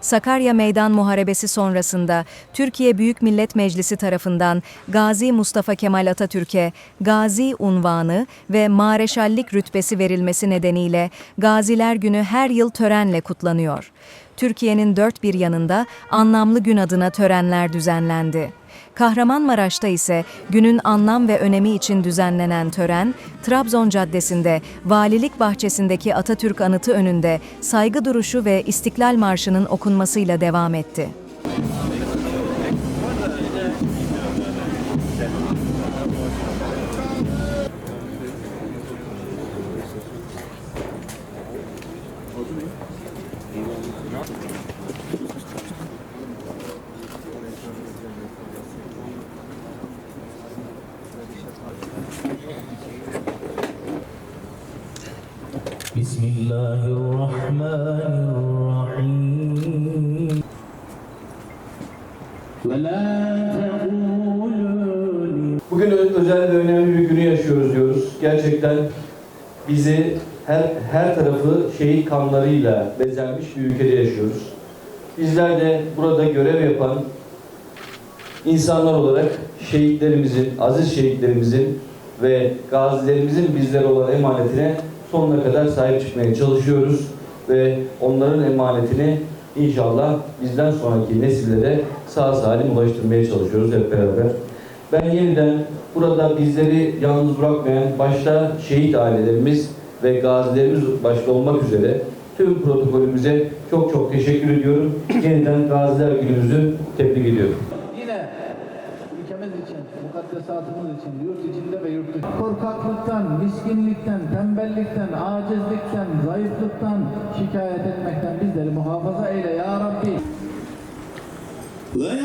Sakarya Meydan Muharebesi sonrasında Türkiye Büyük Millet Meclisi tarafından Gazi Mustafa Kemal Atatürk'e Gazi unvanı ve Mareşallik rütbesi verilmesi nedeniyle Gaziler Günü her yıl törenle kutlanıyor. Türkiye'nin dört bir yanında anlamlı gün adına törenler düzenlendi. Kahramanmaraş'ta ise günün anlam ve önemi için düzenlenen tören, Trabzon Caddesi'nde Valilik Bahçesi'ndeki Atatürk anıtı önünde saygı duruşu ve İstiklal Marşı'nın okunmasıyla devam etti. بسم الله الرحمن الرحيم ولا تقولوا لي Bugün ö- özel ve önemli bir günü yaşıyoruz diyoruz. Gerçekten bizi her her tarafı şehit kanlarıyla bezenmiş bir ülkede yaşıyoruz. Bizler de burada görev yapan insanlar olarak şehitlerimizin, aziz şehitlerimizin ve gazilerimizin bizlere olan emanetine sonuna kadar sahip çıkmaya çalışıyoruz ve onların emanetini inşallah bizden sonraki nesillere sağ salim ulaştırmaya çalışıyoruz hep beraber. Ben yeniden burada bizleri yalnız bırakmayan başta şehit ailelerimiz ve gazilerimiz başta olmak üzere tüm protokolümüze çok çok teşekkür ediyorum. Yeniden Gaziler Günümüzü tebrik ediyorum dinimiz için, mukaddesatımız için, yurt içinde ve yurt dışında. Korkaklıktan, miskinlikten, tembellikten, acizlikten, zayıflıktan şikayet etmekten bizleri muhafaza eyle ya Rabbi. Ve